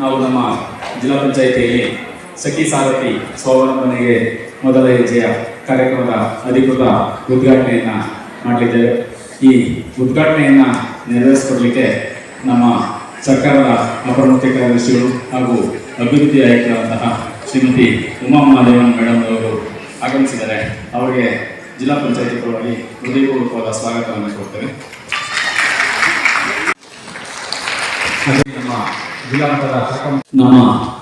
ನಾವು ನಮ್ಮ ಜಿಲ್ಲಾ ಪಂಚಾಯಿತಿಯಲ್ಲಿ ಸಖಿ ಸಾರಥಿ ಸ್ವಾವಲಂಬನೆಗೆ ಮೊದಲ ಹೆಜ್ಜೆಯ ಕಾರ್ಯಕ್ರಮದ ಅಧಿಕೃತ ಉದ್ಘಾಟನೆಯನ್ನು ಮಾಡಲಿದ್ದೇವೆ. ಈ ಉದ್ಘಾಟನೆಯನ್ನು ನೆರವೇರಿಸಿಕೊಡಲಿಕ್ಕೆ ನಮ್ಮ ಸರ್ಕಾರದ ಅಪರ ಮುಖ್ಯ ಕಾರ್ಯದರ್ಶಿಗಳು ಹಾಗೂ ಅಭಿವೃದ್ಧಿ ಆಯುಕ್ತರಾದಂತಹ ಶ್ರೀಮತಿ ಉಮಾ ಮಹಾದೇವನ್ ಮೇಡಮ್ ಅವರು ಆಗಮಿಸಿದ್ದಾರೆ. ಅವರಿಗೆ ಜಿಲ್ಲಾ ಪಂಚಾಯತಿ ಪರವಾಗಿ ಹೃದಯಪೂರ್ವಕವಾದ ಸ್ವಾಗತವನ್ನು ಕೊಡ್ತೇವೆ ಜಿಲ್ಲಾ ನಮ್ಮ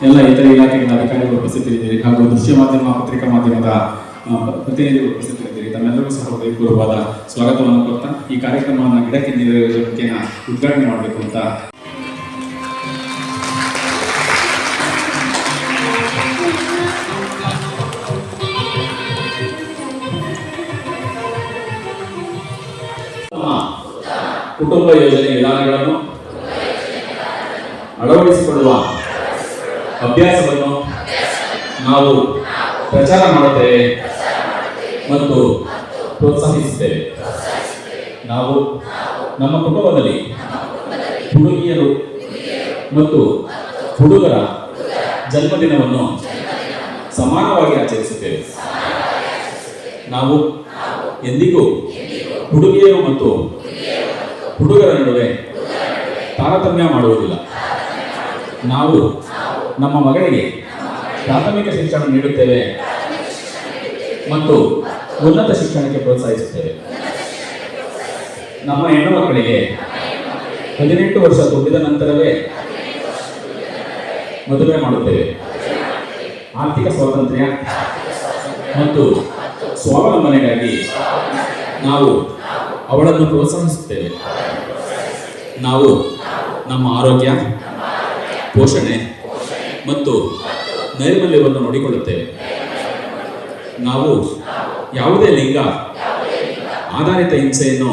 ಎಲ್ಲ ಇತರ ಇಲಾಖೆಗಳ ಅಧಿಕಾರಿಗಳು ಉಪಸ್ಥಿತರಿದ್ದೀರಿ ಹಾಗೂ ದೃಶ್ಯ ಮಾಧ್ಯಮ, ಪತ್ರಿಕಾ ಮಾಧ್ಯಮದ ಪ್ರತಿನಿಧಿಗಳು ಉಪಸ್ಥಿತರಿದ್ದೀರಿ. ತಮ್ಮೆಲ್ಲರಿಗೂ ಸಹ ಹೃದಯಪೂರ್ವವಾದ ಸ್ವಾಗತವನ್ನು ಕೊಡ್ತಾ, ಈ ಕಾರ್ಯಕ್ರಮವನ್ನು ಗಿಡಕ್ಕೆ ನೀಡುವುದಕ್ಕೆ ಉದ್ಘಾಟನೆ ಮಾಡಬೇಕು ಅಂತ. ಕುಟುಂಬ ಯೋಜನೆ ವಿಧಾನಗಳನ್ನು ಅಳವಡಿಸಿಕೊಳ್ಳುವ ಅಭ್ಯಾಸವನ್ನು ನಾವು ಪ್ರಚಾರ ಮಾಡುತ್ತೇವೆ ಮತ್ತು ಪ್ರೋತ್ಸಾಹಿಸುತ್ತೇವೆ. ನಾವು ನಮ್ಮ ಕುಟುಂಬದಲ್ಲಿ ಹುಡುಗಿಯರು ಮತ್ತು ಹುಡುಗರ ಜನ್ಮದಿನವನ್ನು ಸಮಾನವಾಗಿ ಆಚರಿಸುತ್ತೇವೆ. ನಾವು ಎಂದಿಗೂ ಹುಡುಗಿಯರು ಮತ್ತು ಹುಡುಗರ ನಡುವೆ ತಾರತಮ್ಯ ಮಾಡುವುದಿಲ್ಲ. ನಾವು ನಮ್ಮ ಮಗಳಿಗೆ ಪ್ರಾಥಮಿಕ ಶಿಕ್ಷಣ ನೀಡುತ್ತೇವೆ ಮತ್ತು ಉನ್ನತ ಶಿಕ್ಷಣಕ್ಕೆ ಪ್ರೋತ್ಸಾಹಿಸುತ್ತೇವೆ. ನಮ್ಮ ಹೆಣ್ಣು ಮಕ್ಕಳಿಗೆ ಹದಿನೆಂಟು ವರ್ಷ ತುಂಬಿದ ನಂತರವೇ ಮದುವೆ ಮಾಡುತ್ತೇವೆ. ಆರ್ಥಿಕ ಸ್ವಾತಂತ್ರ್ಯ ಮತ್ತು ಸ್ವಾವಲಂಬನೆಗಾಗಿ ನಾವು ಅವಳನ್ನು ಪ್ರೋತ್ಸಾಹಿಸುತ್ತೇವೆ. ನಾವು ನಮ್ಮ ಆರೋಗ್ಯ ಪೋಷಣೆ ಮತ್ತು ನೈರ್ಮಲ್ಯವನ್ನು ನೋಡಿಕೊಳ್ಳುತ್ತೇವೆ. ನಾವು ಯಾವುದೇ ಲಿಂಗ ಆಧಾರಿತ ಹಿಂಸೆಯನ್ನು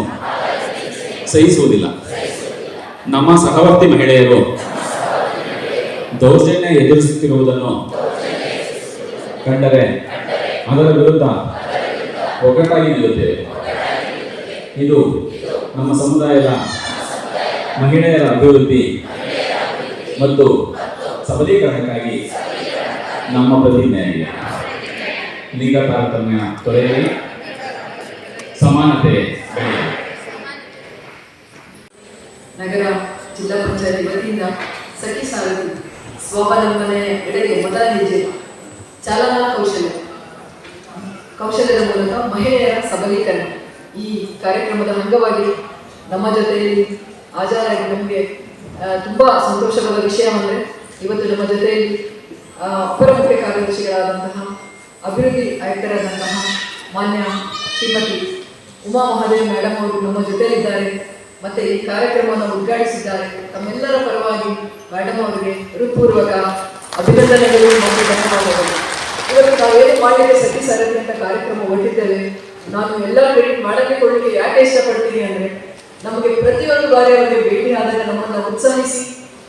ಸಹಿಸುವುದಿಲ್ಲ. ನಮ್ಮ ಸಹವರ್ತಿ ಮಹಿಳೆಯರು ದೌರ್ಜನ್ಯ ಎದುರಿಸುತ್ತಿರುವುದನ್ನು ಕಂಡರೆ ಅದರ ವಿರುದ್ಧ ಒಗ್ಗಟ್ಟಾಗಿ ನಿಲ್ಲುತ್ತೇವೆ. ಇದು ನಮ್ಮ ಸಮುದಾಯದ ಮಹಿಳೆಯರ ಅಭಿವೃದ್ಧಿ ಮತ್ತು ಸಬಲೀಕರಣಕ್ಕಾಗಿ ನಮ್ಮ ಪ್ರತಿಜ್ಞೆಯಾಗಿದೆ ಲಿಂಗ ತಾರತಮ್ಯ ತೊರೆಯಲಿ ಸಮಾನತೆ ನಗರ ಜಿಲ್ಲಾ ಪಂಚಾಯತಿ ವತಿಯಿಂದ ಸಖಿ ಸಾರಥಿ ಸ್ವಾವಲಂಬನೆ ಎಡೆಗೆ ಮೊದಲ ಹೆಜ್ಜೆ, ಚಾಲನಾ ಕೌಶಲ್ಯ. ಕೌಶಲ್ಯದ ಮೂಲಕ ಮಹಿಳೆಯರ ಸಬಲೀಕರಣ. ಈ ಕಾರ್ಯಕ್ರಮದ ಅಂಗವಾಗಿ ನಮ್ಮ ಜೊತೆಯಲ್ಲಿ ಹಾಜರಾಗಿ ನಮಗೆ ತುಂಬಾ ಸಂತೋಷವಾದ ವಿಷಯ ಅಂದರೆ ಇವತ್ತು ನಮ್ಮ ಜೊತೆಯಲ್ಲಿ ಅಪರ ಮುಖ್ಯ ಕಾರ್ಯದರ್ಶಿಗಳಾದಂತಹ ಅಭಿವೃದ್ಧಿ ಆಯುಕ್ತರಾದಂತಹ ಮಾನ್ಯ ಶ್ರೀಮತಿ ಉಮಾ ಮಹಾದೇವ್ ಮೇಡಮ್ ಅವರು ನಮ್ಮ ಜೊತೆಯಲ್ಲಿದ್ದಾರೆ. ಮತ್ತೆ ಈ ಕಾರ್ಯಕ್ರಮವನ್ನು ಉದ್ಘಾಟಿಸಿದ್ದಾರೆ. ತಮ್ಮೆಲ್ಲರ ಪರವಾಗಿ ಮೇಡಮ್ ಅವರಿಗೆ ಹೃತ್ಪೂರ್ವಕ ಅಭಿನಂದನೆಗಳು ಮತ್ತು ಧನ್ಯವಾದಗಳು. ಇವತ್ತು ನಾವೇನು ಮಾಡಲಿಕ್ಕೆ ಸತಿ ಸಾರಥಿ ಅಂತ ಕಾರ್ಯಕ್ರಮ ಹೊರಟಿದ್ದೇವೆ. ನಾನು ಎಲ್ಲ ಕ್ರೆಡಿಟ್ ಮಾಡಕ್ಕೆ ಕೊಡಲಿಕ್ಕೆ ಯಾಕೆ ಇಷ್ಟಪಡ್ತೀನಿ ಅಂದ್ರೆ ನಮಗೆ ಪ್ರತಿಯೊಂದು ಬಾರಿ ಅವರಿಗೆ ಭೇಟಿ ಆದರೆ ನಮ್ಮನ್ನು ಉತ್ಸಾಹಿಸಿ,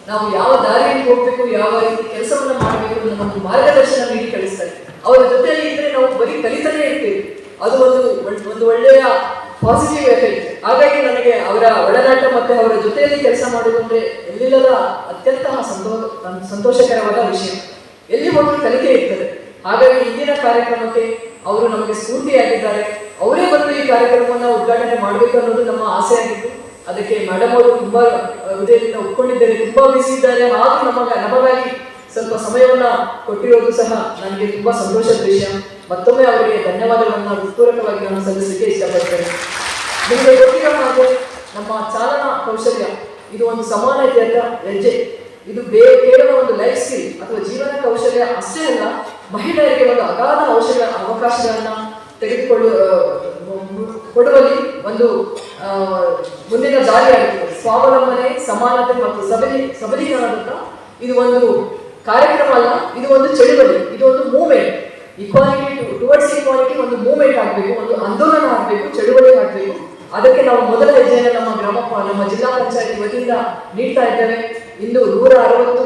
ನಾವು ಯಾವ ದಾರಿಯಲ್ಲಿ ಹೋಗ್ಬೇಕು, ಯಾವ ರೀತಿ ಕೆಲಸವನ್ನು ಮಾಡಬೇಕು ನಮ್ಮನ್ನು ಒಂದು ಮಾರ್ಗದರ್ಶನ ನೀಡಿ ಕಳಿಸ್ತಾರೆ. ಅವರ ಜೊತೆಯಲ್ಲಿ ಇದ್ರೆ ನಾವು ಬರೀ ಕಲಿತಾನೆ ಇರ್ತೀವಿ. ಅದು ಒಂದು ಒಂದು ಒಳ್ಳೆಯ ಪಾಸಿಟಿವ್ ಎಫೆಕ್ಟ್ ಹಾಗಾಗಿ ನನಗೆ ಅವರ ಒಡನಾಟ ಮತ್ತೆ ಅವರ ಜೊತೆಯಲ್ಲಿ ಕೆಲಸ ಮಾಡುವುದು ಅಂದ್ರೆ ಎಲ್ಲಿಲ್ಲದ ಅತ್ಯಂತ ಸಂತೋ ಸಂತೋಷಕರವಾದ ವಿಷಯ. ಎಲ್ಲಿ ಹೋಗಿ ಕಲಿಕೆ ಇರ್ತದೆ. ಹಾಗಾಗಿ ಇಂದಿನ ಕಾರ್ಯಕ್ರಮಕ್ಕೆ ಅವರು ನಮಗೆ ಸ್ಫೂರ್ತಿಯಾಗಿದ್ದಾರೆ. ಅವರೇ ಬಂದು ಈ ಕಾರ್ಯಕ್ರಮವನ್ನು ಉದ್ಘಾಟನೆ ಮಾಡಬೇಕು ಅನ್ನೋದು ನಮ್ಮ ಆಸೆ ಆಗಿತ್ತು. ಅದಕ್ಕೆ ಮೇಡಮ್ ಅವರು ತುಂಬಾ ಹೃದಯದಿಂದ ಒಪ್ಕೊಂಡಿದ್ದಾರೆ. ತುಂಬಾ ಬಿಸಿ ಇದ್ದಾರೆ. ಹಾಗೂ ನಮಗೆ ನಮಗಾಗಿ ಸ್ವಲ್ಪ ಸಮಯವನ್ನ ಕೊಟ್ಟಿರೋದು ಸಹ ನನಗೆ ತುಂಬಾ ಸಂತೋಷದ ವಿಷಯ. ಮತ್ತೊಮ್ಮೆ ಅವರಿಗೆ ಧನ್ಯವಾದಗಳನ್ನ ಹೃತ್ಪೂರ್ವಕವಾಗಿ ನಾನು ಸಲ್ಲಿಸಲಿಕ್ಕೆ ಇಷ್ಟಪಡ್ತೇನೆ. ನಿಮಗೆ ಗೊತ್ತಿರೋ ಹಾಗೆ ನಮ್ಮ ಚಾಲನಾ ಕೌಶಲ್ಯ, ಇದು ಒಂದು ಸಮಾನತೆಯ ಹೆಜ್ಜೆ. ಇದು ಕೇವಲ ಒಂದು ಲೈಫ್ ಸ್ಕಿಲ್ ಅಥವಾ ಜೀವನ ಕೌಶಲ್ಯ ಅಷ್ಟೇ ಅಲ್ಲ, ಮಹಿಳೆಯರಿಗೆ ಒಂದು ಅಗಾಧ ಅವಶ್ಯಕ ಅವಕಾಶಗಳನ್ನ ತೆಗೆದುಕೊಳ್ಳು ಕೊಡುವಲ್ಲಿ ಒಂದು ಮುಂದಿನ ಆಗಿತ್ತು ಸ್ವಾವಲಂಬನೆ, ಸಮಾನತೆ ಮತ್ತು ಸಬಲಿ ಸಬಲೀಕರಣದ ಇದು ಒಂದು ಕಾರ್ಯಕ್ರಮ ಅಲ್ಲ, ಇದು ಒಂದು ಚಳುವಳಿ, ಇದು ಒಂದು ಮೂವ್ಮೆಂಟ್. ಇಕ್ವಾಲಿಟಿ ಟುವರ್ಡ್ಸ್ ಇಕ್ವಾಲಿಟಿ ಒಂದು ಮೂವ್ಮೆಂಟ್ ಆಗಬೇಕು, ಒಂದು ಆಂದೋಲನ ಆಗಬೇಕು, ಚಳುವಳಿ ಆಗಬೇಕು. ಅದಕ್ಕೆ ನಾವು ಮೊದಲ ಹೆಜ್ಜೆಯನ್ನು ನಮ್ಮ ಗ್ರಾಮ, ನಮ್ಮ ಜಿಲ್ಲಾ ಪಂಚಾಯತಿ ವತಿಯಿಂದ ನೀಡ್ತಾ ಇದ್ದೇವೆ. ಇಂದು ನೂರ ಅರವತ್ತು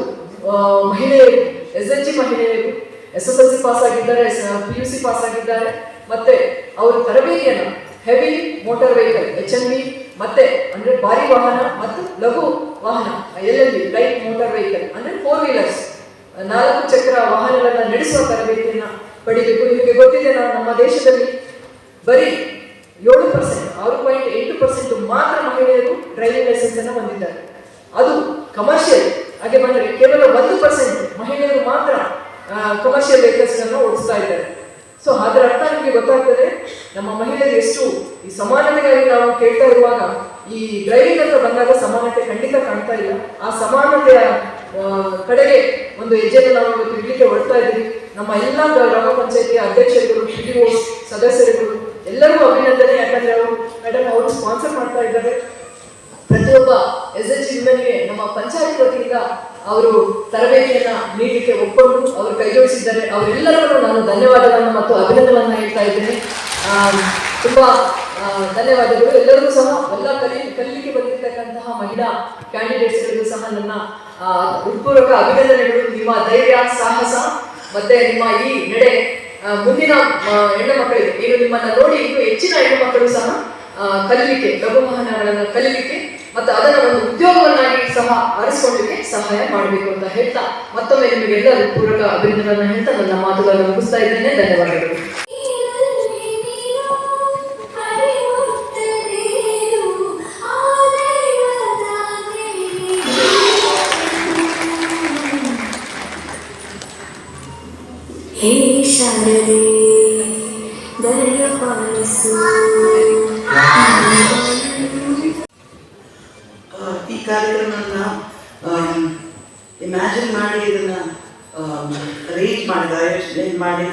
ಮಹಿಳೆಯರು ಎಸ್ ಎಚ್ ಜಿ ಮಹಿಳೆಯರು S S L C pass ಆಗಿದ್ದಾರೆ ಪಿ ಯು ಸಿ ಪಾಸ್ ಆಗಿದ್ದಾರೆ. ಮತ್ತೆ ಅವರ ತರಬೇತಿಯನ್ನು heavy motor vehicle H N B ಮತ್ತೆ ಅಂದ್ರೆ ಭಾರಿ ವಾಹನ ಮತ್ತು ಲಘು ವಾಹನ L L B light motor vehicle ಅಂದ್ರೆ ಫೋರ್ ವೀಲರ್ಸ್ ನಾಲ್ಕು ಚಕ್ರ ವಾಹನಗಳನ್ನ ನಡೆಸುವ ತರಬೇತಿಯನ್ನ ಪಡಿಬೇಕು. ನಿಮಗೆ ಗೊತ್ತಿದೆ ನಾವು ನಮ್ಮ ದೇಶದಲ್ಲಿ ಬರೀ ಏಳು ಪರ್ಸೆಂಟ್ ಆರು ಪಾಯಿಂಟ್ ಎಂಟು ಪರ್ಸೆಂಟ್ ಮಾತ್ರ ಮಹಿಳೆಯರು ಡ್ರೈವಿಂಗ್ ಲೈಸೆನ್ಸ್ ಅನ್ನು ಹೊಂದಿದ್ದಾರೆ. ಅದು ಕಮರ್ಷಿಯಲ್ ಹಾಗೆ ಬಂದರೆ ಕೇವಲ ಒಂದು ಪರ್ಸೆಂಟ್ ಮಹಿಳೆಯರು ಮಾತ್ರ ಕಮರ್ಷಿಯಲ್ ವೆಹಿಕಲ್ಸ್ ಅನ್ನು ಓಡಿಸ್ತಾ ಇದ್ದಾರೆ. ಸೊ ಅದರ ಅರ್ಥ ನಿಮಗೆ ಗೊತ್ತಾಗ್ತದೆ, ನಮ್ಮ ಮಹಿಳೆಯರು ಎಷ್ಟು ಈ ಸಮಾನತೆಗಾಗಿ ನಾವು ಕೇಳ್ತಾ ಇರುವಾಗ ಈ ಡ್ರೈವಿಂಗ್ ಅಂತ ಬಂದಾಗ ಸಮಾನತೆ ಖಂಡಿತ ಕಾಣ್ತಾ ಇಲ್ಲ. ಆ ಸಮಾನತೆಯ ಕಡೆಗೆ ಒಂದು ಹೆಜ್ಜೆಯನ್ನು ನಾವು ಇವತ್ತು ಇಡ್ಲಿಕ್ಕೆ ಹೊರಡ್ತಾ ಇದ್ದೀವಿ. ನಮ್ಮ ಎಲ್ಲ ಗ್ರಾಮ ಪಂಚಾಯತಿಯ ಅಧ್ಯಕ್ಷರುಗಳು ಡಿ ಸದಸ್ಯರುಗಳು ಎಲ್ಲರಿಗೂ ಅಭಿನಂದನೆ. ಯಾಕಂದ್ರೆ ಅವರು ಮೇಡಮ್ ಅವರು ಸ್ಪಾನ್ಸರ್ ಮಾಡ್ತಾ ಇದ್ದಾರೆ. ಪ್ರತಿಯೊಬ್ಬ ಎಸ್ ಎಚ್ಗೆ ನಮ್ಮ ಪಂಚಾಯತ್ ವತಿಯಿಂದ ಅವರು ತರಬೇತಿಯನ್ನ ನೀಡಲಿಕ್ಕೆ ಒಪ್ಪಿಕೊಂಡು ಅವರು ಕೈಜೋಡಿಸಿದ್ದಾರೆ. ಅವರೆಲ್ಲರಿಗೂ ನಾನು ಧನ್ಯವಾದಗಳನ್ನು ಮತ್ತು ಅಭಿನಂದನೆಗಳನ್ನು ಹೇಳ್ತಾ ಇದ್ದೇನೆ. ತುಂಬಾ ಧನ್ಯವಾದಗಳು. ಎಲ್ಲರಿಗೂ ಸಹ ಎಲ್ಲ ಕಲಿ, ಕಲಿಲಿಕ್ಕೆ ಬಂದಿರತಕ್ಕಂತಹ ಮಹಿಳಾ ಕ್ಯಾಂಡಿಡೇಟ್ಸ್ಗಳಿಗೂ ಸಹ ನನ್ನ ಉತ್ಪೂರ್ವಕ ಅಭಿನಂದನೆಗಳು. ನಿಮ್ಮ ಧೈರ್ಯ, ಸಾಹಸ ಮತ್ತೆ ನಿಮ್ಮ ಈ ನಡೆ ಮುಂದಿನ ಹೆಣ್ಣು ಮಕ್ಕಳಿಗೆ. ಏನು ನಿಮ್ಮನ್ನ ನೋಡಿ ಇನ್ನು ಹೆಚ್ಚಿನ ಹೆಣ್ಣು ಮಕ್ಕಳು ಸಹ ಕಲಿಕೆ ವಾಹನಗಳನ್ನು ಕಲೀಲಿಕ್ಕೆ ಮತ್ತು ಅದನ್ನು ಒಂದು ಉದ್ಯೋಗವನ್ನಾಗಿ ಸಹ ಆರಿಸಿಕೊಳ್ಳಲಿಕ್ಕೆ ಸಹಾಯ ಮಾಡಬೇಕು ಅಂತ ಹೇಳ್ತಾ ಮತ್ತೊಮ್ಮೆ ನಿಮಗೆಲ್ಲರೂ ಪೂರಕ ಅಭಿನಂದನೆಗಳನ್ನು ಹೇಳ್ತಾ ನನ್ನ ಮಾತುಗಳನ್ನು ಮುಗಿಸ್ತಾ ಇದ್ದೇನೆ. ಧನ್ಯವಾದಗಳು. ಹೇ ಶಾರದೆ ಆ,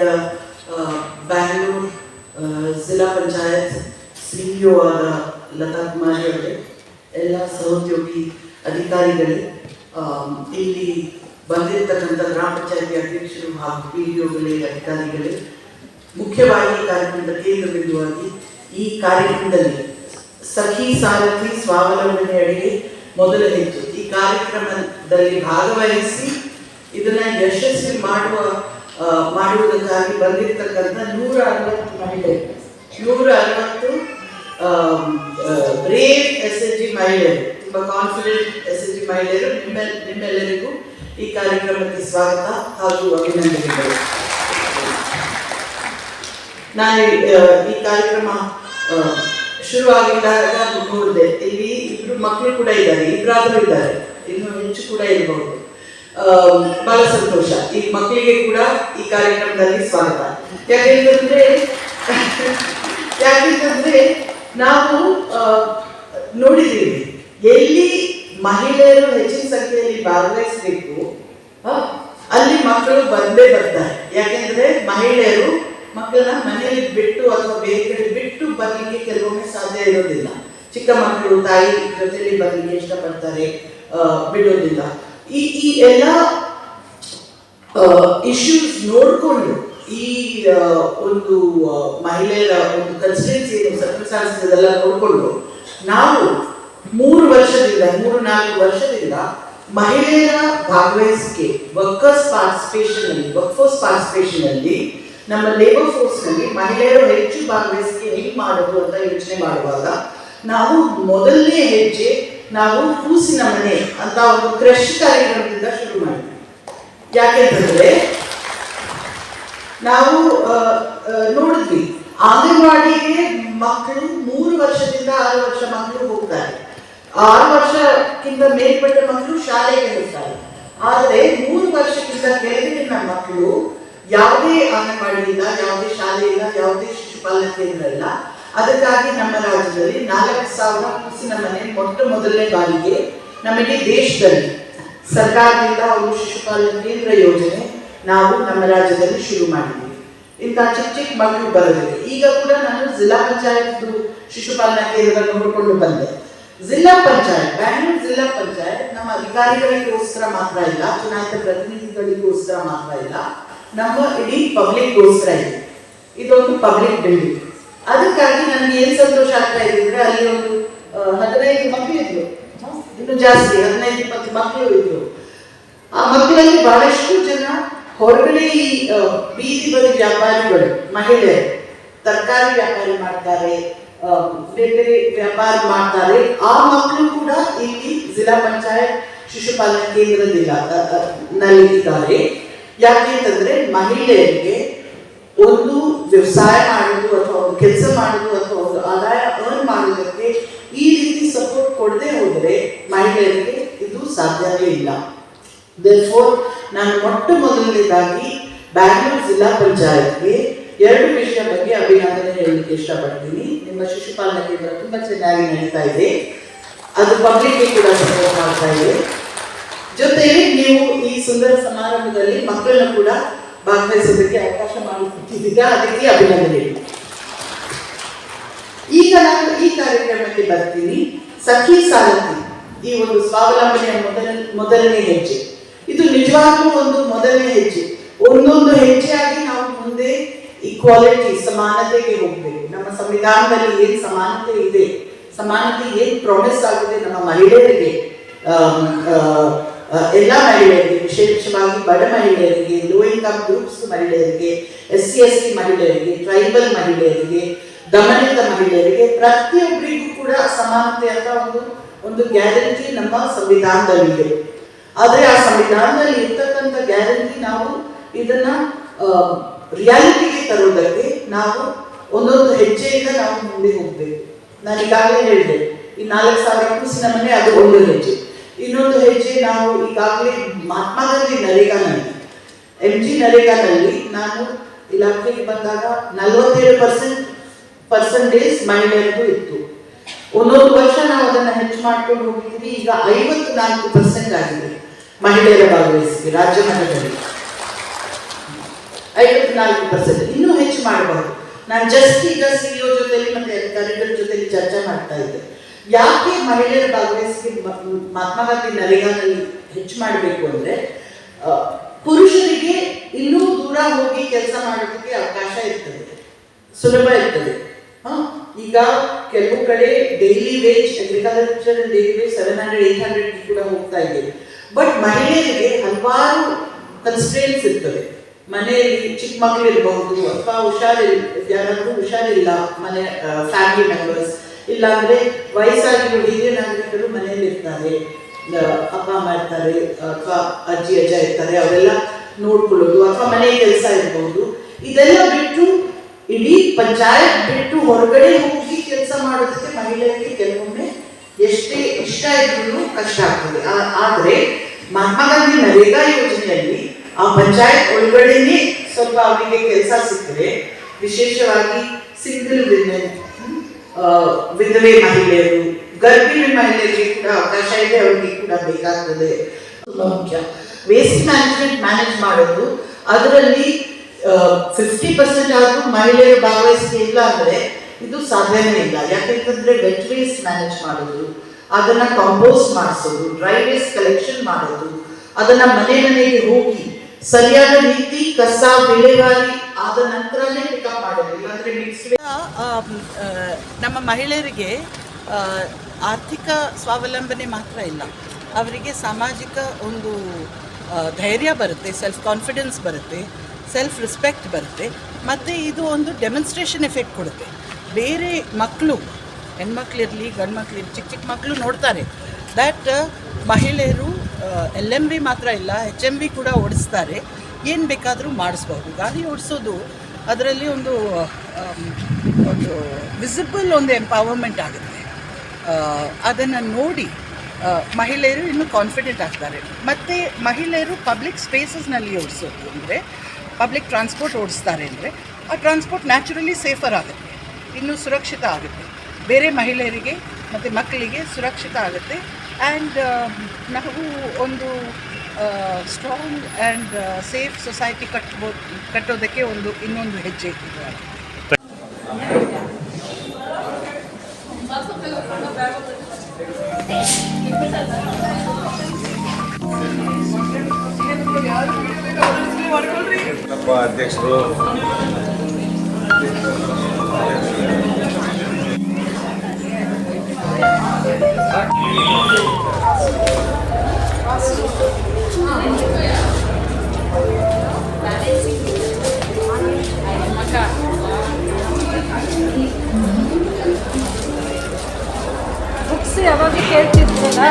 ಆ, ಬ್ಯಾಂಗ್ಳೂರ್ ಆ, ಜಿಲ್ಲಾ ಪಂಚಾಯತ್ ಸಿಇಒ ಆದ ಲತಾ ಕುಮಾರಿ ಅವರೇ ಎಲ್ಲ ಸಹೋದ್ಯೋಗಿ ಅಧಿಕಾರಿಗಳೇ ಇಲ್ಲಿ ಬಂದಿರತಕ್ಕಂಥ ಗ್ರಾಮ ಪಂಚಾಯತಿ ಅಧ್ಯಕ್ಷರು ಹಾಗೂ ಪಿ ಡಿ ಅಧಿಕಾರಿಗಳೇ ಮುಖ್ಯವಾಗಿ ಕಾರ್ಯಕ್ರಮದ ಕೇಂದ್ರ ಬಿಂದುವಾಗಿ ಈ ಕಾರ್ಯಕ್ರಮದಲ್ಲಿ ಸಖಿ ಸಾರಥಿ ಸ್ವಾವಲಂಬನೆ ಅಡಿಗೆ ಮೊದಲ ಹೆಜ್ಜೆ ಈ ಕಾರ್ಯಕ್ರಮದಲ್ಲಿ ಭಾಗವಹಿಸಿ ಇದನ್ನ ಯಶಸ್ವಿ ಮಾಡುವ ಮಾಡುವುದಕ್ಕಾಗಿ ಬಂದಿರತಕ್ಕಂಥ ನೂರ ಅರವತ್ತು ಮಹಿಳೆ ನೂರ ಅರವತ್ತು ಬ್ರೇವ್ ಎಸ್ ಎಸ್ ಜಿ ಮಹಿಳೆಯರು. ತುಂಬ ಕಾನ್ಫಿಡೆಂಟ್ ಎಸ್ ಎಸ್ ಜಿ ಮಹಿಳೆಯರು. ನಿಮ್ಮ, ನಿಮ್ಮೆಲ್ಲರಿಗೂ ಈ ಕಾರ್ಯಕ್ರಮಕ್ಕೆ ಸ್ವಾಗತ ಹಾಗೂ ಅಭಿನಂದನೆಗಳು. ನಾನು ಈ ಕಾರ್ಯಕ್ರಮ ಶುರುವಾಗಿದ್ದಾಗ ನೋಡಿದೆ ಇಲ್ಲಿ ಇಬ್ಬರು ಮಕ್ಕಳು ಕೂಡ ಇದ್ದಾರೆ. ಇಬ್ಬರಾದರೂ ಇದ್ದಾರೆ. ಇನ್ನು ಹೆಚ್ಚು ಕೂಡ ಇರಬಹುದು ಬಹಳ ಸಂತೋಷ. ಈ ಮಕ್ಕಳಿಗೆ ಕೂಡ ಈ ಕಾರ್ಯಕ್ರಮದಲ್ಲಿ ಸ್ವಾಗತ. ಯಾಕೆಂತಂದ್ರೆ ಯಾಕೆಂತಂದ್ರೆ ನಾವು ನೋಡಿದ್ದೀವಿ, ಎಲ್ಲಿ ಮಹಿಳೆಯರು ಹೆಚ್ಚಿನ ಸಂಖ್ಯೆಯಲ್ಲಿ ಭಾಗವಹಿಸಬೇಕು ಅಲ್ಲಿ ಮಕ್ಕಳು ಬಂದೇ ಬರ್ತಾರೆ. ಯಾಕೆಂದ್ರೆ ಮಹಿಳೆಯರು ಮಕ್ಕಳನ್ನ ಮನೆಯಲ್ಲಿ ಬಿಟ್ಟು ಅಥವಾ ಬೇರೆ ಕಡೆ ಬಿಟ್ಟು ಬರಲಿಕ್ಕೆ ಕೆಲವೊಮ್ಮೆ ಸಾಧ್ಯ ಇರೋದಿಲ್ಲ. ಚಿಕ್ಕ ಮಕ್ಕಳು ತಾಯಿ ಜೊತೆಯಲ್ಲಿ ಬರ್ಲಿಕ್ಕೆ ಇಷ್ಟಪಡ್ತಾರೆ ಬಿಡೋದಿಲ್ಲ. ಈ ಈ ಎಲ್ಲ ಇಶ್ಯೂಸ್ ನೋಡಿಕೊಂಡು ಈ ಒಂದು ಮಹಿಳೆಯರ ಒಂದು ಕನ್ಸಿಡೆನ್ಸಿ ಸರ್ಕಮ್ಸ್ಟಾನ್ಸಸ್ ಇದೆಲ್ಲ ನೋಡಿಕೊಂಡು ನಾವು ಮೂರು ವರ್ಷದಿಂದ, ಮೂರು ನಾಲ್ಕು ವರ್ಷದಿಂದ ಮಹಿಳೆಯರ ಭಾಗವಹಿಸಿಕೆ ವರ್ಕರ್ಸ್ ಪಾರ್ಟಿಸಿಪೇಷನ್ ಅಲ್ಲಿ ವರ್ಕ್ ಫೋರ್ಸ್ ಪಾರ್ಟಿಸಿಪೇಷನ್ ಅಲ್ಲಿ, ನಮ್ಮ ಲೇಬರ್ ಫೋರ್ಸ್ನಲ್ಲಿ ಮಹಿಳೆಯರು ಹೆಚ್ಚು ಭಾಗವಹಿಸಿಕೆ ಹೇಗೆ ಮಾಡೋದು ಅಂತ ಯೋಚನೆ ಮಾಡುವಾಗ, ನಾವು ಮೊದಲನೇ ಹೆಜ್ಜೆ ನಾವು ಕೂಸಿನ ಮನೆ ಅಂತ ಒಂದು ಕೃಷಿ ಕಾರ್ಯಕ್ರಮದಿಂದ ಶುರು ಮಾಡಿದ್ವಿ. ಯಾಕೆಂತಂದ್ರೆ ನಾವು ನೋಡಿದ್ವಿ. ಅಂಗನವಾಡಿಗೆ ಮಕ್ಕಳು ಮೂರು ವರ್ಷದಿಂದ ಆರು ವರ್ಷ ಮಕ್ಕಳು ಹೋಗ್ತಾರೆ. ಆರು ವರ್ಷಕ್ಕಿಂತ ಮೇಲ್ಪಟ್ಟ ಮಕ್ಕಳು ಶಾಲೆಗೆ ಹೋಗ್ತಾರೆ. ಆದರೆ ಮೂರು ವರ್ಷಕ್ಕಿಂತ ಕೆಳಗಿನ ಮಕ್ಕಳು ಯಾವುದೇ ಅಂಗನವಾಡಿ ಇಲ್ಲ ಯಾವುದೇ ಶಾಲೆ ಇಲ್ಲ ಯಾವುದೇ ಶಿಶುಪಾಲನಾ ಕೇಂದ್ರ ಅದಕ್ಕಾಗಿ ನಮ್ಮ ರಾಜ್ಯದಲ್ಲಿ ನಾಲ್ಕು ಸಾವಿರ ಕುಸಿನ ಮನೆ ಮೊಟ್ಟ ಮೊದಲನೇ ಬಾರಿಗೆ ನಮಗೆ ದೇಶದಲ್ಲಿ ಸರ್ಕಾರದಿಂದ ಒಂದು ಶಿಶುಪಾಲನಾ ಕೇಂದ್ರ ಯೋಜನೆ ನಾವು ನಮ್ಮ ರಾಜ್ಯದಲ್ಲಿ ಶುರು ಮಾಡಿದ್ದೀವಿ ಇಂಥ ಚಿಕ್ಕ ಚಿಕ್ಕ ಮಕ್ಕಳು ಬರೋದಿದೆ ಈಗ ಕೂಡ ನಾನು ಜಿಲ್ಲಾ ಪಂಚಾಯತ್ ಶಿಶುಪಾಲನಾ ಕೇಂದ್ರ ನೋಡಿಕೊಂಡು ಬಂದೆ. ಜಿಲ್ಲಾ ಪಂಚಾಯತ್, ಬ್ಯಾಂಗ್ಳೂರು ಜಿಲ್ಲಾ ಪಂಚಾಯತ್ ನಮ್ಮ ಅಧಿಕಾರಿಗಳಿಗೋಸ್ಕರ ಮಾತ್ರ ಇಲ್ಲ, ಚುನಾಯಿತ ಪ್ರತಿನಿಧಿಗಳಿಗೋಸ್ಕರ ಮಾತ್ರ ಇಲ್ಲ. ನಮ್ಮ ಇಡೀ ಪಬ್ಲಿಕ್ಗೋಸ್ಕರ ಇದೆ. ಇದೊಂದು ಪಬ್ಲಿಕ್ ಬಿಲ್ಡಿಂಗ್ ಅದಕ್ಕಾಗಿ ನನಗೆ ಏನ್ ಸಂತೋಷ ಆಗ್ತಾ ಇದೆ ಅಂದ್ರೆ ಅಲ್ಲಿ ಒಂದು ಆ, ಹದಿನೈದು ಮಕ್ಕಳು ಇದ್ರು. ಹ? ಇನ್ನು ಜಾಸ್ತಿ ಹದಿನೈದು ಇಪ್ಪತ್ತು ಮಕ್ಕಳು ಇದ್ರು. ಆ ಮಕ್ಕಳಲ್ಲಿ ಬಹಳಷ್ಟು ಜನ ಹೊರಗಡೆ ಈ ಆ, ಬೀದಿ ಬದಿ ವ್ಯಾಪಾರಿಗಳು ಮಹಿಳೆಯರು ತರಕಾರಿ ವ್ಯಾಪಾರಿ ಮಾಡ್ತಾರೆ ಆ, ಬೇರೆ ಬೇರೆ ವ್ಯಾಪಾರ ಮಾಡ್ತಾರೆ. ಆ ಮಕ್ಕಳು ಕೂಡ ಇಲ್ಲಿ ಜಿಲ್ಲಾ ಪಂಚಾಯತ್ ಶಿಶುಪಾಲನಾ ಕೇಂದ್ರದಿಲ್ಲ ಆ, ಆ, ನಲ್ಲಿ ಇದ್ದಾರೆ ಯಾಕೆಂತಂದ್ರೆ ಮಹಿಳೆಯರಿಗೆ ಒಂದು ವ್ಯವಸಾಯ ಮಾಡಿದ್ರು ಅಥವಾ ಒಂದು ಕೆಲಸ ಮಾಡಿದ್ರು ಅಥವಾ ಒಂದು ಆದಾಯ ಅರ್ನ್ ಮಾಡಿದಕ್ಕೆ ಈ ರೀತಿ ಸಪೋರ್ಟ್ ಕೊಡದೆ ಹೋದರೆ ಮಹಿಳೆಯರಿಗೆ ಇದು ಸಾಧ್ಯವೇ ಇಲ್ಲ. ದೇರ್ಫೋರ್ ನಾನು ಮೊಟ್ಟ ಮೊದಲನೇದಾಗಿ ಬ್ಯಾಂಗ್ಳೂರು ಜಿಲ್ಲಾ ಪಂಚಾಯತ್ಗೆ ಎರಡು ವಿಷಯ ಬಗ್ಗೆ ಅಭಿನಂದನೆ ಹೇಳಲಿಕ್ಕೆ ಇಷ್ಟಪಡ್ತೀನಿ. ನಿಮ್ಮ ಶಿಶುಪಾಲನಾ ಕೇಂದ್ರ ತುಂಬಾ ಚೆನ್ನಾಗಿ ನಡೀತಾ ಇದೆ. ಅದು ಪಬ್ಲಿಕ್ಗೆ ಕೂಡ ಸಪೋರ್ಟ್ ಮಾಡ್ತಾ ಇದೆ. ಜೊತೆಗೆ ನೀವು ಈ ಸುಂದರ ಸಮಾರಂಭದಲ್ಲಿ ಮಕ್ಕಳನ್ನು ಕೂಡ ಭಾಗವಹಿಸೋದಕ್ಕೆ ಅವಕಾಶ ಮಾಡಿಕೊಟ್ಟಿದ್ದ ಅದಕ್ಕೆ ಅಭಿನಂದನೆ. ಈಗ ನಾನು ಈ ಕಾರ್ಯಕ್ರಮಕ್ಕೆ ಬರ್ತೀನಿ. ಸಖಿ ಸಾರಥಿ, ಈ ಒಂದು ಸ್ವಾವಲಂಬನೆಯ ಮೊದಲ, ಮೊದಲನೇ ಹೆಜ್ಜೆ. ಇದು ನಿಜವಾಗ್ಲೂ ಒಂದು ಮೊದಲನೇ ಹೆಜ್ಜೆ. ಒಂದೊಂದು ಹೆಜ್ಜೆಯಾಗಿ ನಾವು ಮುಂದೆ ಈಕ್ವಾಲಿಟಿ ಸಮಾನತೆಗೆ ಹೋಗ್ಬೇಕು ನಮ್ಮ ಸಂವಿಧಾನದಲ್ಲಿ ಏನ್ ಸಮಾನತೆ ಇದೆ? ಸಮಾನತೆ ಏನ್ ಪ್ರಾಮಿಸ್ ಆಗಿದೆ ನಮ್ಮ ಮಹಿಳೆಯರಿಗೆ? ಎಲ್ಲ ಮಹಿಳೆಯರಿಗೆ ವಿಶೇಷವಾಗಿ ಬಡ ಮಹಿಳೆಯರಿಗೆ ಲೋ ಇನ್ಕಮ್ ಗ್ರೂಪ್ಸ್ ಮಹಿಳೆಯರಿಗೆ ಎಸ್ ಸಿ ಎಸ್ ಟಿ ಮಹಿಳೆಯರಿಗೆ ಟ್ರೈಬಲ್ ಮಹಿಳೆಯರಿಗೆ ದಮನಿತ ಮಹಿಳೆಯರಿಗೆ ಪ್ರತಿಯೊಬ್ಬರಿಗೂ ಕೂಡ ಸಮಾನತೆ ಅಂತ ಒಂದು ಒಂದು ಗ್ಯಾರಂಟಿ ನಮ್ಮ ಸಂವಿಧಾನದಲ್ಲಿದೆ. ಆದರೆ ಆ ಸಂವಿಧಾನದಲ್ಲಿ ಇರ್ತಕ್ಕಂಥ ಗ್ಯಾರಂಟಿ ನಾವು ಇದನ್ನ ರಿಯಾಲಿಟಿಗೆ ತರುವುದಕ್ಕೆ ನಾವು ಒಂದೊಂದು ಹೆಜ್ಜೆಯಿಂದ ನಾವು ಮುಂದೆ ಹೋಗ್ಬೇಕು. ನಾನು ಈಗಾಗಲೇ ಹೇಳಿದೆ, ಈ ನಾಲ್ಕು ಸಾವಿರ ಕೂಸಿನ ಮನೆ ಅದು ಒಂದು ಹೆಜ್ಜೆ. ಇನ್ನೊಂದು ಹೆಜ್ಜೆ ನಾವು ಈಗಾಗಲೇ ಮಹಾತ್ಮ ಗಾಂಧಿ ನರೇಗಾನಲ್ಲಿ ಎಂ ಜಿ ನರೇಗಾನಲ್ಲಿ ನಾನು ಇಲಾಖೆಗೆ ಬಂದಾಗ ನಲವತ್ತೇಳು ಪರ್ಸೆಂಟ್, ಪರ್ಸೆಂಟೇಜ್ ಮಹಿಳೆಯರಿಗೂ ಇತ್ತು. ಒಂದೊಂದು ವರ್ಷ ನಾವು ಅದನ್ನು ಹೆಚ್ಚು ಮಾಡ್ಕೊಂಡು ಹೋಗಿದ್ದೀವಿ ಈಗ ಐವತ್ತು ನಾಲ್ಕು ಪರ್ಸೆಂಟ್ ಆಗಿದೆ ಮಹಿಳೆಯರ ಭಾಗವಹಿಸಿದೆ ರಾಜ್ಯ ಮಟ್ಟದಲ್ಲಿ. ಐವತ್ನಾಲ್ಕು ಪರ್ಸೆಂಟ್, ಇನ್ನೂ ಹೆಚ್ಚು ಮಾಡಬಹುದು ನಾನು ಜಸ್ಟ್ ಈಗ ಸಿಇಒ ಜೊತೆಲಿ ಮತ್ತೆ ಅಧಿಕಾರಿಗಳ ಜೊತೆಲಿ ಚರ್ಚೆ ಮಾಡ್ತಾ ಇದ್ದೆ. ಯಾಕೆ ಮಹಿಳೆಯರ ಮ- ಮಹಾತ್ಮ ಗಾಂಧಿ ನರೇಗಾದಲ್ಲಿ ಹೆಚ್ಚು ಮಾಡಬೇಕು ಅಂದ್ರೆ ಪುರುಷರಿಗೆ ಇನ್ನೂ ದೂರ ಹೋಗಿ ಕೆಲಸ ಮಾಡೋದಕ್ಕೆ ಅವಕಾಶ ಇರ್ತದೆ, ಸುಲಭ ಇರ್ತದೆ? ಈಗ ಕೆಲವು ಕಡೆ daily wage agriculture daily wage seven hundred eight hundred ಕೂಡ ಹೋಗ್ತಾ ಇದೆ. ಬಟ್ ಮಹಿಳೆಯರಿಗೆ ಹಲವಾರು ಕನ್ಸ್ಟ್ರೇನ್ಸ್ ಇರ್ತದೆ ಮನೆಯಲ್ಲಿ ಚಿಕ್ಕ ಮಕ್ಕಳು ಇರಬಹುದು ಅಥವಾ ಹುಷಾರಿಲ್ಲ ಯಾರಾದ್ರೂ ಹುಷಾರಿಲ್ಲ, ಮನೆ ಫ್ಯಾಮಿಲಿ ಮೆಂಬರ್ಸ್ ಇಲ್ಲಾಂದ್ರೆ ವಯಸ್ಸಾಗಿರೋ ಹಿರಿಯ ನಾಗರಿಕರು ಮನೆಯಲ್ಲಿ ಇರ್ತಾರೆ. ಅಪ್ಪ ಅಮ್ಮ ಇರ್ತಾರೆ, ಅಕ್ಕ, ಅಜ್ಜಿ, ಅಜ್ಜ ಇರ್ತಾರೆ, ಅವರೆಲ್ಲ ನೋಡ್ಕೊಳ್ಳೋದು ಅಥವಾ ಮನೆ ಕೆಲಸ ಇರಬಹುದು ಇದೆಲ್ಲ ಬಿಟ್ಟು ಇಡೀ ಪಂಚಾಯತ್ ಬಿಟ್ಟು ಹೊರಗಡೆ ಹೋಗಿ ಕೆಲಸ ಮಾಡೋದಕ್ಕೆ ಮಹಿಳೆಯರಿಗೆ ಕೆಲವೊಮ್ಮೆ ಎಷ್ಟೇ ಇಷ್ಟ ಇದ್ರೂ ಕಷ್ಟ ಆಗ್ತದೆ. ಆದರೆ ಮಹಾತ್ಮ ಗಾಂಧಿ ನರೇಗಾ ಯೋಜನೆಯಲ್ಲಿ ಆ ಪಂಚಾಯತ್ ಒಳಗಡೆನೆ ಸ್ವಲ್ಪ ಅವರಿಗೆ ಕೆಲಸ ಸಿಕ್ಕರೆ ವಿಶೇಷವಾಗಿ ಸಿಂಗಲ್ ವಿಮೆನ್ ವಿಧವೆ ಮಹಿಳೆಯರು, ಗರ್ಭಿಣಿ ಮಹಿಳೆಯರಿಗೆ ಕೂಡ ಅವಕಾಶ ಇದೆ, ಅವರಿಗೆ ಕೂಡ ಬೇಕಾಗ್ತದೆ. ತುಂಬಾ ಮುಖ್ಯ. ವೇಸ್ಟ್ ಮ್ಯಾನೇಜ್ಮೆಂಟ್ ಮ್ಯಾನೇಜ್ ಮಾಡೋದು, ಅದರಲ್ಲಿ ಫಿಫ್ಟಿ ಪರ್ಸೆಂಟ್ ಆದರೂ ಮಹಿಳೆಯರು ಭಾಗವಹಿಸಿಕೆ ಇಲ್ಲ ಅಂದರೆ ಇದು ಸಾಧ್ಯನೇ ಇಲ್ಲ. ಯಾಕೆಂತಂದ್ರೆ ವೆಟ್ ವೇಸ್ಟ್ ಮ್ಯಾನೇಜ್ ಮಾಡೋದು, ಅದನ್ನು ಕಾಂಪೋಸ್ಟ್ ಮಾಡಿಸೋದು ಡ್ರೈ ವೇಸ್ಟ್ ಕಲೆಕ್ಷನ್ ಮಾಡೋದು, ಅದನ್ನು ಮನೆ ಮನೆಗೆ ಹೋಗಿ ಸರಿಯಾದ ರೀತಿ ಕಸ ವಿಲೇವಾರಿ ಆದ ನಂತರನೇ ಪಿಕಪ್ ಮಾಡೋದು ಇಲ್ಲಾಂದ್ರೆ ಮಿಕ್ಸ್ ನಮ್ಮ ಮಹಿಳೆಯರಿಗೆ ಆರ್ಥಿಕ ಸ್ವಾವಲಂಬನೆ ಮಾತ್ರ ಇಲ್ಲ. ಅವರಿಗೆ ಸಾಮಾಜಿಕ ಒಂದು ಧೈರ್ಯ ಬರುತ್ತೆ ಸೆಲ್ಫ್ ಕಾನ್ಫಿಡೆನ್ಸ್ ಬರುತ್ತೆ ಸೆಲ್ಫ್ ರೆಸ್ಪೆಕ್ಟ್ ಬರುತ್ತೆ, ಮತ್ತು ಇದು ಒಂದು ಡೆಮನ್ಸ್ಟ್ರೇಷನ್ ಎಫೆಕ್ಟ್ ಕೊಡುತ್ತೆ. ಬೇರೆ ಮಕ್ಕಳು ಹೆಣ್ಮಕ್ಳಿರಲಿ ಗಂಡು ಮಕ್ಕಳಿರಲಿ ಚಿಕ್ಕ ಚಿಕ್ಕ ಮಕ್ಕಳು ನೋಡ್ತಾರೆ. ದ್ಯಾಟ್ ಮಹಿಳೆಯರು ಎಲ್ ಎಂ ವಿ ಮಾತ್ರ ಇಲ್ಲ ಎಚ್ ಎಂ ವಿ ಕೂಡ ಓಡಿಸ್ತಾರೆ. ಏನು ಬೇಕಾದರೂ ಮಾಡಿಸ್ಬೋದು. ಗಾಡಿ ಓಡಿಸೋದು ಅದರಲ್ಲಿ ಒಂದು ಒಂದು ವಿಸಿಬಲ್ ಒಂದು ಎಂಪವರ್ಮೆಂಟ್ ಆಗುತ್ತೆ. ಅದನ್ನು ನೋಡಿ ಮಹಿಳೆಯರು ಇನ್ನೂ ಕಾನ್ಫಿಡೆಂಟ್ ಆಗ್ತಾರೆ. ಮತ್ತು ಮಹಿಳೆಯರು ಪಬ್ಲಿಕ್ ಸ್ಪೇಸಸ್ನಲ್ಲಿ ಓಡಿಸೋದು ಅಂದರೆ ಪಬ್ಲಿಕ್ ಟ್ರಾನ್ಸ್ಪೋರ್ಟ್ ಓಡಿಸ್ತಾರೆ ಅಂದರೆ, ಆ ಟ್ರಾನ್ಸ್ಪೋರ್ಟ್ ನ್ಯಾಚುರಲಿ ಸೇಫರ್ ಆಗುತ್ತೆ, ಇನ್ನೂ ಸುರಕ್ಷಿತ ಆಗುತ್ತೆ. ಬೇರೆ ಮಹಿಳೆಯರಿಗೆ ಮತ್ತು ಮಕ್ಕಳಿಗೆ ಸುರಕ್ಷಿತ ಆಗುತ್ತೆ. ಆ್ಯಂಡ್ ನಾವು ಒಂದು ಸ್ಟ್ರಾಂಗ್ ಆ್ಯಂಡ್ ಸೇಫ್ ಸೊಸೈಟಿ ಕಟ್ಬೋದು ಕಟ್ಟೋದಕ್ಕೆ ಒಂದು ಇನ್ನೊಂದು ಹೆಜ್ಜೆ ನಮ್ಮ ಅಧ್ಯಕ್ಷರು? ಬುಕ್ಸ್ ಯಾವಾಗ ಕೇಳ್ತಿದ್ರಲ್ಲ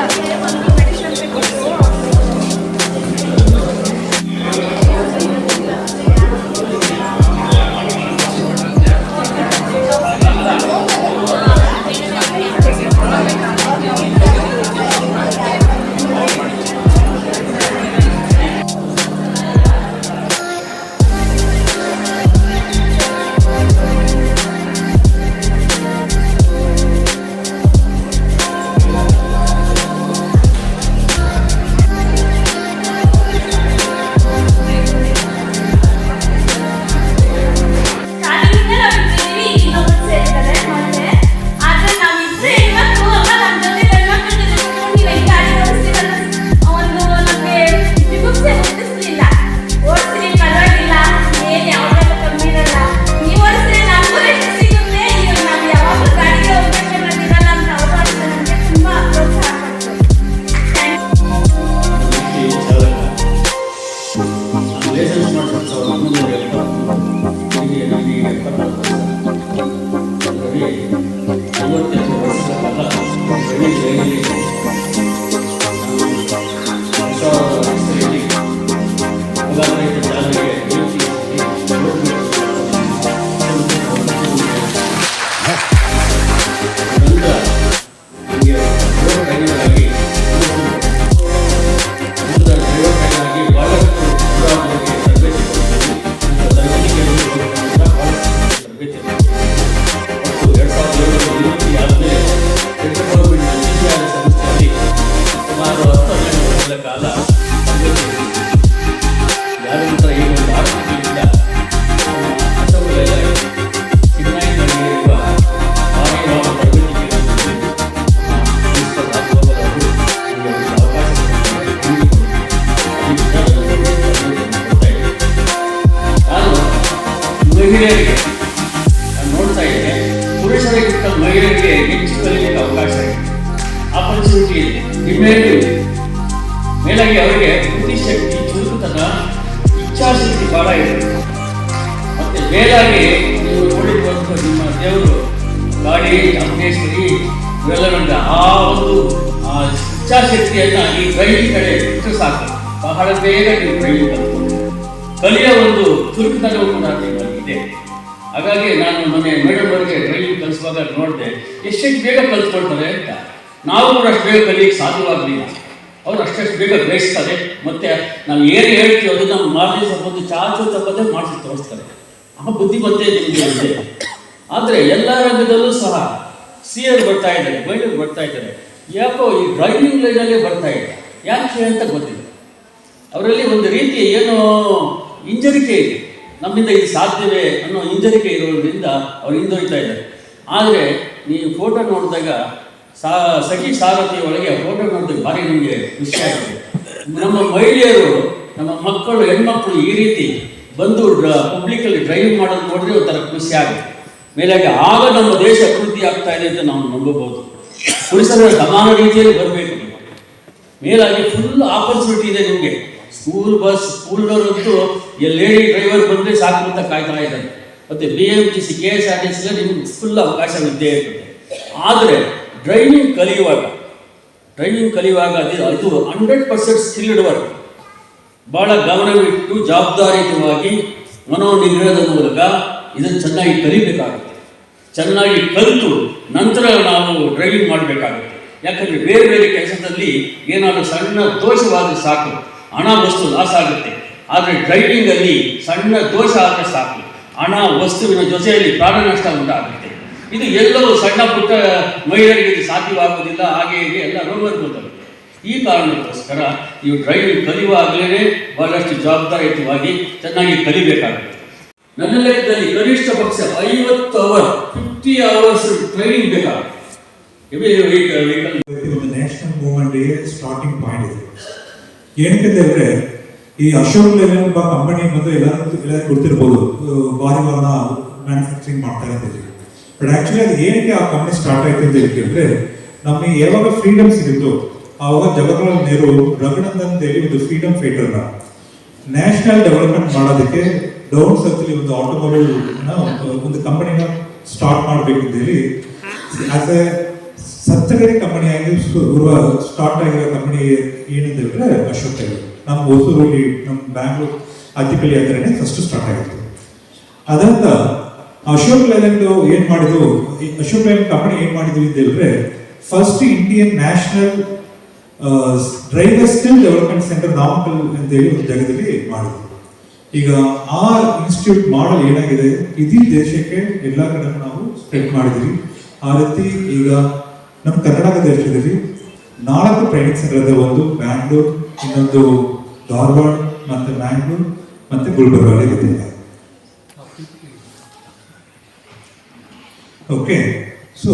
ಡಿಮ್ಯಾಂಡ್ ಇದೆ ಮೇಲಾಗಿ ಅವರಿಗೆ ಬುದ್ಧಿಶಕ್ತಿ ಚುರುಕುತನ, ಇಚ್ಛಾಶಕ್ತಿ ಬಹಳ ಇದೆ. ಮತ್ತೆ ಮೇಲಾಗಿ ನೀವು ನೋಡಿರುವಂತಹ ನಿಮ್ಮ ದೇವರು, ಗಾಡಿ ಚಾಮುಂಡೇಶ್ವರಿ ಇವೆಲ್ಲ ಆ ಒಂದು, ಆ ಇಚ್ಛಾಶಕ್ತಿಯನ್ನ ಈ ಡ್ರೈವಿಂಗ್ ಕಡೆ ಇಟ್ಟು ಸಾಕು. ಬಹಳ ಬೇಗ ನೀವು ಕಲ್ತ್ಕೊಂಡು ಕಲಿಯ ಒಂದು ಚುರುಕುತನವನ್ನು ನಾನು ನಿಮ್ಮಲ್ಲಿದೆ ಹಾಗಾಗಿ ನಾನು ಮೊನ್ನೆ ಮೇಡಮ್ ಅವರಿಗೆ ಡ್ರೈವಿಂಗ್ ಕಲಿಸುವಾಗ ನೋಡಿದೆ. ಎಷ್ಟೆಷ್ಟು ಬೇಗ ಕಲ್ತ್ಕೊಳ್ತಾರೆ ಅಂತ. ನಾವು ಕೂಡ ಅಷ್ಟು ಬೇಗ ಕಲಿಯಕ್ಕೆ ಸಾಧ್ಯವಾಗಲಿಲ್ಲ. ಅವ್ರು ಅಷ್ಟಷ್ಟು ಬೇಗ ಗ್ರಹಿಸ್ತಾರೆ. ಮತ್ತೆ ನಾವು ಏನು ಹೇಳ್ತೀವಿ ಅದು ನಮ್ಮ ಮಾರ್ಲಿ ಸಂಬಂಧ ಚಾಚು ತಪ್ಪದೆ ಮಾಡಿಸಿ ತೋರಿಸ್ತಾರೆ. ಆ ಬುದ್ಧಿಮತ್ತೆ ನಿಮಗೆ ಇದೆ. ಆದರೆ ಎಲ್ಲ ರಂಗದಲ್ಲೂ ಸಹ ಸಿ ಎರ್ ಬರ್ತಾ ಇದ್ದಾರೆ ಬೈಲಿಗೆ ಬರ್ತಾ ಇದ್ದಾರೆ. ಯಾಕೋ ಈ ಡ್ರೈವಿಂಗ್ ಲೈನಲ್ಲೇ ಬರ್ತಾ ಇದೆ. ಯಾಕೆ ಅಂತ ಗೊತ್ತಿಲ್ಲ. ಅವರಲ್ಲಿ ಒಂದು ರೀತಿ ಏನೋ ಹಿಂಜರಿಕೆ ಇದೆ. ನಮ್ಮಿಂದ ಇದು ಸಾಧ್ಯವೇ ಅನ್ನೋ ಹಿಂಜರಿಕೆ ಇರೋದ್ರಿಂದ ಅವ್ರು ಹಿಂದೊಯ್ತಾ ಇದ್ದಾರೆ. ಆದರೆ ನೀವು ಫೋಟೋ ನೋಡಿದಾಗ ಸಾ, ಸಖಿ ಸಾರಥಿ ಒಳಗೆ ಫೋಟೋ ನೋಡಿದ್ರೆ ಭಾರಿ ನಿಮಗೆ ಖುಷಿ ಆಗಿದೆ ನಮ್ಮ ಮಹಿಳೆಯರು, ನಮ್ಮ ಮಕ್ಕಳು, ಹೆಣ್ಮಕ್ಳು ಈ ರೀತಿ ಬಂದು ಪಬ್ಲಿಕಲ್ಲಿ ಡ್ರೈವಿಂಗ್ ಮಾಡೋದು ನೋಡಿದ್ರೆ ಒಂಥರ ಖುಷಿ ಆಗುತ್ತೆ. ಮೇಲಾಗಿ ಆಗ ನಮ್ಮ ದೇಶ ಅಭಿವೃದ್ಧಿ ಆಗ್ತಾ ಇದೆ ಅಂತ ನಾವು ನಂಬಬಹುದು. ಪುರುಷರ ಸಮಾನ ರೀತಿಯಲ್ಲಿ ಬರಬೇಕು. ಮೇಲಾಗಿ ಫುಲ್ ಆಪರ್ಚುನಿಟಿ ಇದೆ ನಿಮಗೆ. ಸ್ಕೂಲ್ ಬಸ್ ಸ್ಕೂಲ್ನವರಂತೂ ಲೇಡಿ ಡ್ರೈವರ್ ಬಂದರೆ ಸಾಕು ಅಂತ ಕಾಯ್ತಾ ಇದ್ದಾರೆ. ಮತ್ತೆ B M T C K S R T C ನಿಮ್ಗೆ ಫುಲ್ ಅವಕಾಶ ಇದ್ದೇ ಇರ್ತದೆ. ಆದರೆ ಡ್ರೈವಿಂಗ್ ಕಲಿಯುವಾಗ. ಡ್ರೈವಿಂಗ್ ಕಲಿಯುವಾಗ ಅದು ಅದು ಹಂಡ್ರೆಡ್ ಪರ್ಸೆಂಟ್ ಸ್ಕಿಲ್ಡ್ ವರ್ಕ್ ಬಹಳ ಗಮನವಿಟ್ಟು ಜವಾಬ್ದಾರಿಯುತವಾಗಿ ಮನೋನಿಗ್ರಹದ ಮೂಲಕ ಇದನ್ನು ಚೆನ್ನಾಗಿ ಕಲಿಬೇಕಾಗುತ್ತೆ. ಚೆನ್ನಾಗಿ ಕಲಿತು ನಂತರ ನಾವು ಡ್ರೈವಿಂಗ್ ಮಾಡಬೇಕಾಗುತ್ತೆ. ಯಾಕಂದರೆ ಬೇರೆ ಬೇರೆ ಕೆಲಸದಲ್ಲಿ ಏನಾದರೂ ಸಣ್ಣ ದೋಷವಾದರೆ ಸಾಕು. ಹಣ, ವಸ್ತು ಲಾಸ್ ಆಗುತ್ತೆ. ಆದರೆ ಡ್ರೈವಿಂಗಲ್ಲಿ ಸಣ್ಣ ದೋಷ ಆದರೆ ಸಾಕು. ಹಣ, ವಸ್ತುವಿನ ಜೊತೆಯಲ್ಲಿ ಪ್ರಾಣ ನಷ್ಟ ಉಂಟಾಗುತ್ತೆ. ಇದು ಎಲ್ಲರೂ ಸಣ್ಣ ಪುಟ್ಟ ಮಹಿಳೆಯರಿಗೆ ಇದು ಸಾಧ್ಯವಾಗುವುದಿಲ್ಲ ಹಾಗೆ ಹೀಗೆ ಎಲ್ಲ ಬರ್ತವೆ ಈ ಕಾರಣಕ್ಕೋಸ್ಕರ ನೀವು ಡ್ರೈವಿಂಗ್ ಕಲಿಯುವಾಗಲೇ ಬಹಳಷ್ಟು ಜವಾಬ್ದಾರಿಯುತವಾಗಿ ಚೆನ್ನಾಗಿ ಕಲಿಬೇಕಾಗುತ್ತೆ. ನನ್ನ ಲೆಕ್ಕದಲ್ಲಿ ಕನಿಷ್ಠ ಪಕ್ಷ ಐವತ್ತು ಅವರ್ ಫಿಫ್ಟಿ ಅವರ್ಸ್ ಟ್ರೈನಿಂಗ್ ಬೇಕಾಗುತ್ತೆ. ನ್ಯಾಷನಲ್ ಮೂವ್ಮೆಂಟ್ ಸ್ಟಾರ್ಟಿಂಗ್ ಪಾಯಿಂಟ್ ಇದೆ ಏನಕ್ಕೆ ಅಂದರೆ ಈ ಅಶೋಕ್ ಎಂಬ ಕಂಪನಿ ಮತ್ತು ಎಲ್ಲರೂ ಎಲ್ಲರಿಗೂ ಗೊತ್ತಿರ್ಬೋದು ಭಾರಿ ವಾಹನ ಮ್ಯಾನುಫ್ಯಾಕ್ಚರಿಂಗ್ ಮಾಡ್ತಾ ಹೇಳಿ. ಬಟ್ ಆಕ್ಚುಲಿ ಅದು ಏನಕ್ಕೆ ಆ ಕಂಪನಿ ಸ್ಟಾರ್ಟ್ ಆಯ್ತು ಅಂತ ಹೇಳಿ ಕೇಳಿದ್ರೆ ನಮಗೆ ಯಾವಾಗ ಫ್ರೀಡಮ್ ಸಿಗುತ್ತೋ, ಆವಾಗ ಜವಾಹರ್ಲಾಲ್ ನೆಹರು ರಘುನಂದನ್ ದೇವಿ ಒಂದು ಫ್ರೀಡಮ್ ಫೈಟರ್ನ ನ್ಯಾಷನಲ್ ಡೆವಲಪ್ಮೆಂಟ್ ಮಾಡೋದಕ್ಕೆ ಡೌನ್ ಸರ್ಕಲ್ ಒಂದು ಆಟೋಮೊಬೈಲ್ ಒಂದು ಕಂಪನಿನ ಸ್ಟಾರ್ಟ್ ಮಾಡಬೇಕು ಅಂತ ಹೇಳಿ ಆಸ್ ಎ ಸತ್ತಗರಿ ಕಂಪನಿಯಾಗಿ ಸ್ಟಾರ್ಟ್ ಆಗಿರೋ ಕಂಪನಿ ಏನಂತ ಹೇಳಿದ್ರೆ ಅಶೋಕ್ ಟೈಲರ್ ನಮ್ಮ ಹೊಸೂರಲ್ಲಿ ನಮ್ಮ ಬ್ಯಾಂಗ್ಳೂರ್ ಅತ್ತಿಪಲ್ಲಿ ಹತ್ರನೇ ಫಸ್ಟ್ ಸ್ಟಾರ್ಟ್ ಆಗಿತ್ತು. ಅದಂತ ಅಶೋಕ್ ಲೈಲ್ಯಾಂಡ್ ಏನ್ ಮಾಡಿದ್ರು? ಅಶೋಕ್ ಲೈಲ್ಯಾಂಡ್ ಕಂಪನಿ ಏನ್ ಮಾಡಿದ್ರು ಅಂತ ಹೇಳಿದ್ರೆ first Indian national driver skill development centre Namakkal ಅಂತ ಹೇಳಿ ಒಂದು ಜಾಗದಲ್ಲಿ ಮಾಡಿದ್ರು. ಈಗ ಆ ಇನ್ಸ್ಟಿಟ್ಯೂಟ್ ಮಾಡಲ್ ಏನಾಗಿದೆ? ಇಡೀ ದೇಶಕ್ಕೆ ಎಲ್ಲ ಕಡೆ ನಾವು ಸ್ಪ್ರೆಡ್ ಮಾಡಿದ್ವಿ ಆ ರೀತಿ ಈಗ ನಮ್ಮ ಕರ್ನಾಟಕ ದೇಶದಲ್ಲಿ ನಾಲ್ಕು ಟ್ರೈನಿಂಗ್ ಸೆಂಟರ್ ಇದೆ ಒಂದು ಬ್ಯಾಂಗ್ಳೂರ್ ಇನ್ನೊಂದು ಧಾರವಾಡ, ಮತ್ತೆ ಮ್ಯಾಂಗ್ಳೂರ್ ಮತ್ತೆ ಗುಲ್ಬರ್ಗ ಇದೆ. ಓಕೆ ಸೊ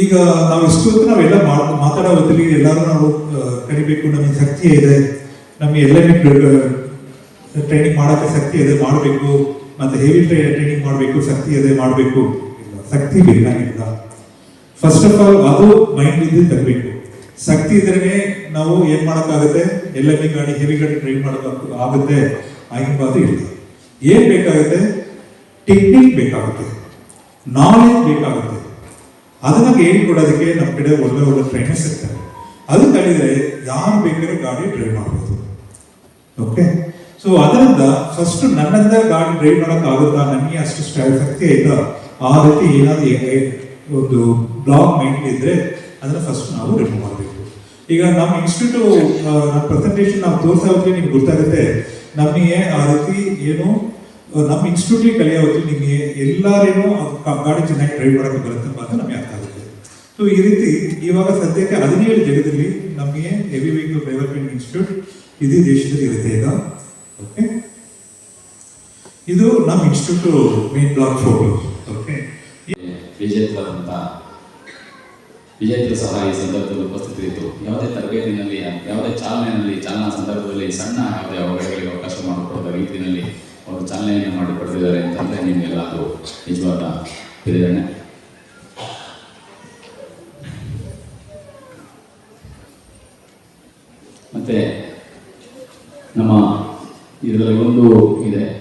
ಈಗ ನಾವು ಇಷ್ಟು ಹೊತ್ತು ನಾವೆಲ್ಲ ಮಾತಾಡೋ ಹೊತ್ತಲ್ಲಿ ಎಲ್ಲರೂ ನಾವು ಕರಿಬೇಕು ಕಲಿಬೇಕು ನಮಗೆ ಶಕ್ತಿ ಇದೆ. ನಮಗೆ ಎಲ್ಲರಿಗೂ ಟ್ರೈನಿಂಗ್ ಮಾಡೋಕ್ಕೆ ಶಕ್ತಿ ಇದೆ, ಮಾಡಬೇಕು. ಮತ್ತು ಹೆವಿ ಟ್ರೈನಿಂಗ್ ಮಾಡಬೇಕು, ಶಕ್ತಿ ಇದೆ, ಮಾಡಬೇಕು. ಇಲ್ಲ, ಶಕ್ತಿ ಬೇಕಾಗಿಲ್ಲ. ಫಸ್ಟ್ ಆಫ್ ಆಲ್ ಅದು ಮೈಂಡ್ ಇದ್ದು ತರಬೇಕು. ಶಕ್ತಿ ಇದ್ರೆ ನಾವು ಏನು ಮಾಡೋಕ್ಕಾಗುತ್ತೆ? ಎಲ್ಲ ಬಿ ಗಾಡಿ ಹೆವಿ ಗಾಡಿ ಟ್ರೈನ್ ಮಾಡೋಕ್ಕೆ ಆಗುತ್ತೆ. ಆಗಿನ ಬಾದು ಇಲ್ಲ. ಏನು ಬೇಕಾಗುತ್ತೆ? ಟೆಕ್ನಿಕ್ ಬೇಕಾಗುತ್ತೆ. ನಾಲೆಜ್ ಬೇಕಾಗುತ್ತೆ. ಅದನ್ನು ಹೇಳಿಕೊಡೋದಕ್ಕೆ ನಮ್ಮ ಕಡೆ ಒಳ್ಳೆ ಒಳ್ಳೆ ಟ್ರೈನರ್ಸ್ ಇರ್ತಾರೆ. ಅದು ಕಲಿದರೆ ಯಾರು ಬೇಕಾದ್ರೆ ಗಾಡಿ ಡ್ರೈವ್ ಮಾಡ್ಬೋದು. ಓಕೆ ಸೊ ಅದರಿಂದ ಫಸ್ಟ್ ನನ್ನಿಂದ ಗಾಡಿ ಡ್ರೈವ್ ಮಾಡೋಕ್ಕಾಗುತ್ತಾ? ನನಗೆ ಅಷ್ಟು ಶಕ್ತಿ ಇಲ್ಲ. ಆ ರೀತಿ ಏನಾದರೂ ಒಂದು ಬ್ಲಾಗ್ ಮೈಂಡ್ ಇದ್ದರೆ ಅದನ್ನು ಫಸ್ಟ್ ನಾವು ರಿಮೂವ್ ಮಾಡಬೇಕು. ಈಗ ನಮ್ಮ ಇನ್ಸ್ಟಿಟ್ಯೂಟ್ ನಮ್ಮ ಪ್ರೆಸೆಂಟೇಷನ್ ನಾವು ತೋರಿಸೋದಕ್ಕೆ ನಿಮ್ಗೆ ಗೊತ್ತಾಗುತ್ತೆ. ನಮಗೆ ಆ ರೀತಿ ಏನು ನಮ್ಮ ಇನ್ಸ್ಟಿಟ್ಯೂಟ್ಲಿ ಕಲಿಯೋ ಹೊತ್ತಿಗೆ ನಿಮಗೆ ಎಲ್ಲರೇನೂ ಗಾಡಿ ಚೆನ್ನಾಗಿ ಡ್ರೈವ್ ಮಾಡೋಕೆ ಬರುತ್ತೆ ಅಂತ ನಮಗೆ ಅರ್ಥ ಆಗುತ್ತೆ. ಸೊ ಈ ರೀತಿ ಇವಾಗ ಸದ್ಯಕ್ಕೆ ಹದಿನೇಳು ಜಗದಲ್ಲಿ ನಮಗೆ ಹೆವಿ ವೆಹಿಕಲ್ ಡೆವಲಪ್ಮೆಂಟ್ ಇನ್ಸ್ಟಿಟ್ಯೂಟ್ ಇಡೀ ದೇಶದಲ್ಲಿ ಇರುತ್ತೆ ಈಗ. ಓಕೆ ಇದು ನಮ್ಮ institute main block photo okay ವಿಜೇತರಾದಂಥ ವಿಜೇತರು ಸಹ ಈ ಸಂದರ್ಭದಲ್ಲಿ ಉಪಸ್ಥಿತರಿದ್ದು ಯಾವುದೇ ತರಬೇತಿನಲ್ಲಿ, ಯಾವುದೇ ಚಾಲನೆಯಲ್ಲಿ, ಚಾಲನಾ ಸಂದರ್ಭದಲ್ಲಿ ಸಣ್ಣ ಯಾವುದೇ ಅವಘಡಗಳಿಗೆ ಅವಕಾಶ ಮಾಡಿಕೊಡದ ರೀತಿಯಲ್ಲಿ ಅವರು ಚಾಲನೆಯನ್ನು ಮಾಡಿಕೊಡ್ತಿದ್ದಾರೆ ಅಂತಂದರೆ ನಿಮಗೆಲ್ಲ ಅದು ನಿಜವಾದ ಪ್ರೇರಣೆ. ಮತ್ತು ನಮ್ಮ ಇದರಲ್ಲಿ ಒಂದು ಇದೆ.